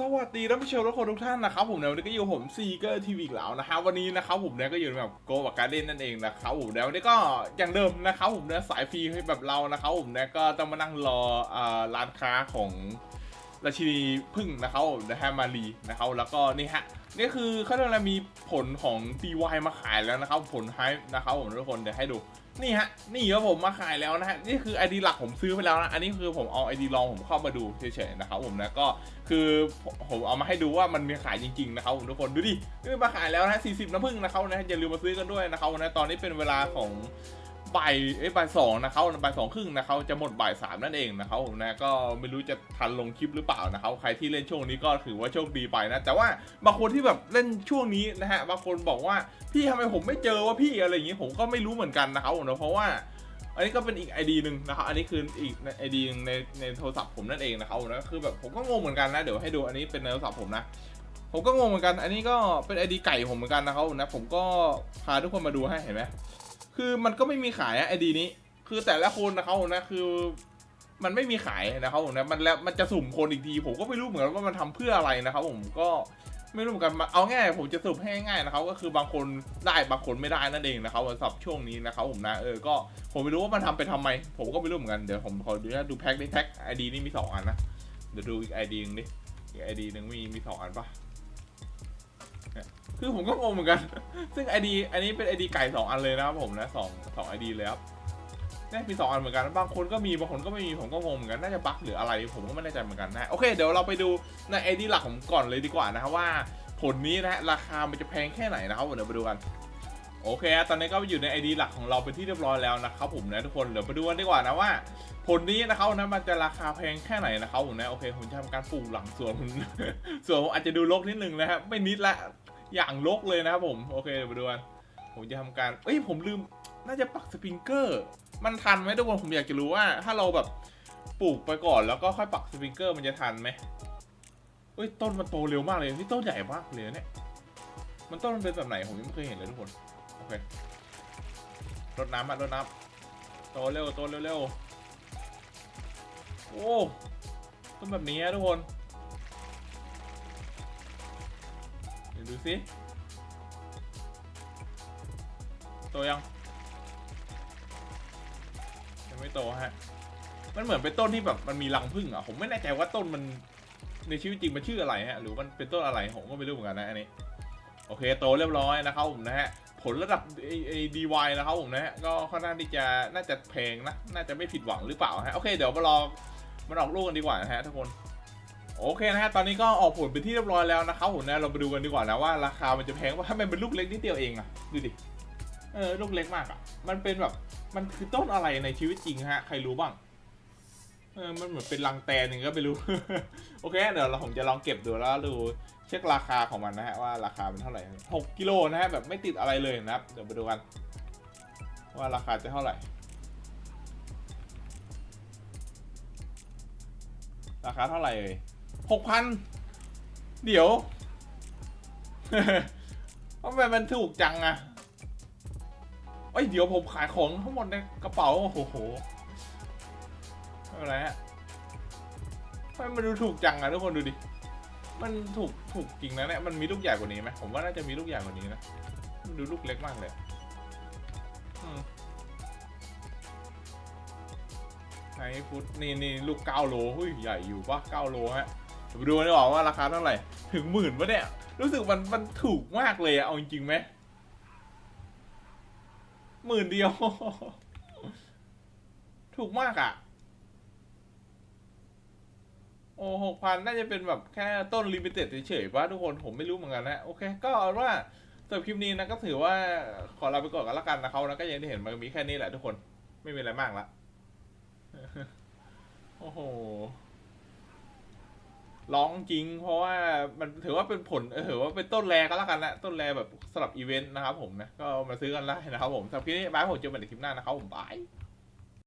สวัสดีท่านผู้ชมทุกคนทุกท่านนะครับผมเนวันนี้ก็อยู่ผมซีเกอร์ทีวีอีกแล้วนะฮะวันนี้นะครับผมเนี่ยก็อยู่แบบโกบักการ์เด้นนั่นเองนะครับผมเนวันนี้ก็อย่างเดิมนะครับผมเนี่ยสายฟรีให้แบบเรานะครับผมเนี่ยก็ต้องมานั่งรออร้านค้าของ ราชินีพึ่งนะครับนะฮะมารีนะครับแล้วก็นี่ฮะนี่คือเขาเรียกอะไรมีผลของ DY มาขายแล้วนะครับผลไฮนะครับผมทุกคนเดี๋ยวให้ดูนี่ฮะนี่ครับผมมาขายแล้วนะฮะนี่คือ ID หลักผมซื้อไปแล้วนะอันนี้คือผมเอา ID ลองผมเข้ามาดูเฉยๆนะครับผมนะก็คือผมเอามาให้ดูว่ามันมีขายจริงๆนะครับผมทุกคนดูดินี่มาขายแล้วนะ40น้ำผึ้งนะครับนะอย่าลืมมาซื้อกันด้วยนะครับนะตอนนี้เป็นเวลาของ บ่ายเอ้ยบ่ายสองนะครับบ่ายสองครึ่งนะครับจะหมดบ่ายสามนั่นเองนะครับผมนะก็ไม่รู้จะทันลงคลิปหรือเปล่านะครับใครที่เล่นช่วงนี้ก็ถือว่าโชคดีไปนะแต่ว่าบางคนที่แบบเล่นช่วงนี้นะฮะบางคนบอกว่าพี่ทำไมผมไม่เจอว่าพี่อะไรอย่างงี้ผมก็ไม่รู้เหมือนกันนะครับผมนะเพราะว่าอันนี้ก็เป็นอีก ID หนึ่งนะครับอันนี้คืออีก ID หนึ่งในในโทรศัพท์ผมนั่นเองนะครับนะคือแบบผมก็งงเหมือนกันนะเดี๋ยวให้ดูอันนี้เป็นในโทรศัพท์ผมนะผมก็งงเหมือนกัน อันนี้ก็เป็น ID ไก่ผมเหมือนกันนะครับนะผมก็พาทุกคนมาดูให้เห็นไหม คือมันก็ไม่มีขายอะ ID นี้ คือแต่ละคนนะครับนะคือมันไม่มีขายนะครับผมนะมันแล้วมันจะสุ่มคนอีกที ผมก็ไม่รู้เหมือนกันว่ามันทำเพื่ออะไรนะครับผมก็ไม่รู้เหมือนกันเอาง่ายผมจะสรุปให้ง่ายนะครับก็คือบางคนได้บางคนไม่ได้นั่นเองนะครับสำหรับช่วงนี้นะครับผมนะเออก็ผมไม่รู้ว่ามันทำไปทำไม ผมก็ไม่รู้เหมือนกันเดี๋ยวผมขอดูนะดูแพ็คดิแพ็คไอดีนี่มีสองอันนะเดี๋ยวดูอีกไอดีนึงดิอีกไอดีนึงมีมีสองอันปะ คือผมก็งงเหมือนกัน ซึ่งไอดีอันนี้เป็นไอดีไก่สองอันเลยนะครับผมนะสองสองไอดีเลยครับนี่มีสองอันเหมือนกันบางคนก็มีบางคนก็ไม่มีผมก็งงเหมือนกันน่าจะบั๊กหรืออะไรผมก็ไม่แน่ใจเหมือนกันนะโอเคเดี๋ยวเราไปดูในไอดีหลักผมก่อนเลยดีกว่านะครับว่า ผลนี้นะราคามันจะแพงแค่ไหนนะครับเดี๋ยวไปดูกันโอเค ตอนนี้ก็อยู่ใน ID หลักของเราเป็นที่เรียบร้อยแล้วนะครับผมนะทุกคน เดี๋ยวไปดูกันดีกว่านะว่า ผลนี้นะครับนะมันจะราคาแพงแค่ไหนนะครับผมนะ โอเคผมจะทำการปลูกหลังสวนสวนผมอาจจะดูรกนิดนึงนะครับไม่นิดละ อย่างรกเลยนะครับผม โอเคเดี๋ยวไปดูกันผมจะทำการ เอ้ยผมลืม น่าจะปักสปริงเกอร์ มันทันไหมทุกคน ผมอยากจะรู้ว่า ถ้าเราแบบปลูกไปก่อนแล้วก็ค่อยปักสปริงเกอร์มันจะทันไหมเอ้ยต้นมันโตเร็วมากเลยที่ต้นใหญ่มากเลยเนี่ย มันต้นมันเป็นแบบไหนผมยังไม่เคยเห็นเลยทุกคน โอเค รดน้ำอะรดน้ำโตเร็วโตเร็วเร็วโอ้ต้นแบบนี้อะทุกคน ยวดูสิโตยัง ยังไม่โตฮะ มันเหมือนเป็นต้นที่แบบมันมีรังผึ้งอะ ผมไม่แน่ใจว่าต้นมันในชีวิตจริงมันชื่ออะไรฮะ หรือมันเป็นต้นอะไรผมก็ไม่รู้เหมือนกันนะอันนี้ โอเคโตเรียบร้อยนะครับผมนะฮะ ผลระดับ DY นะครับผมนะฮะ ก็ค่อนข้างที่จะน่าจะแพงนะ น่าจะไม่ผิดหวังหรือเปล่าฮะ โอเคเดี๋ยวมารอมันออกลูกกันดีกว่านะฮะทุกคน โอเคนะฮะ ตอนนี้ก็ออกผลเป็นที่เรียบร้อยแล้วนะครับผมนะเราไปดูกันดีกว่านะว่าราคามันจะแพงว่าถ้ามันเป็นลูกเล็กนิดเดียวเองอะดูดิ เออ ลูกเล็กมากอะมันเป็นแบบ มันคือต้นอะไรในชีวิตจริงฮะ ใครรู้บ้าง เออ มันเหมือนเป็นรังแตนหนึ่งก็ไม่รู้ โอเค เดี๋ยวเราผมจะลองเก็บดูแล้วดูเช็คราคาของมันนะฮะว่าราคาเป็นเท่าไหร่6กิโลนะฮะแบบไม่ติดอะไรเลยนะครับ เดี๋ยวไปดูกัน ว่าราคาจะเท่าไหร่ราคาเท่าไหร่เอ่ย หกพันเดี๋ยวทำไมมันถูกจังอะเอ้ยเดี๋ยวผมขายของทั้งหมดในกระเป๋า โอ้โหอะไรฮะทำไมมันดูถูกจังอะทุกคนดูดิ มันถูกถูกจริงนะเนี่ย มันมีลูกใหญ่กว่านี้ไหมผมว่าน่าจะมีลูกใหญ่กว่านี้นะมันดูลูกเล็กมากเลยไอืมไฮฟุตนี่นี่ลูกเก้าโลเฮ้ยใหญ่อยู่ปะเก้าโลฮะ ยวไปดูกันดีกว่าว่าราคาเท่าไหร่ ถึงหมื่นปะเนี่ย รู้สึกมันมันถูกมากเลยอะเอาจริงๆไหมหมื่นเดียว ถูกมากอะโอ้หกพันน่าจะเป็นแบบแค่ต้นลิมิเต็ดเฉยๆป่ะทุกคนผมไม่รู้เหมือนกันนะ โอเค ก็เอาว่าสำหรับคลิปนี้นะก็ถือว่าขอลาไปก่อนกันละกันนะเขานะก็ยังที่เห็นมันมีแค่นี้แหละทุกคนไม่มีอะไรมากละ โอ้โห ร้องจริง เพราะว่ามันถือว่าเป็นผลเออถือว่าเป็นต้นแรก็แล้วกันนะต้นแรแบบสำหรับอีเวนต์นะครับผมนะก็มาซื้อกันได้นะครับผมสำหรับคลิปนี้บายผมเจอกันในคลิปหน้านะครับผมบาย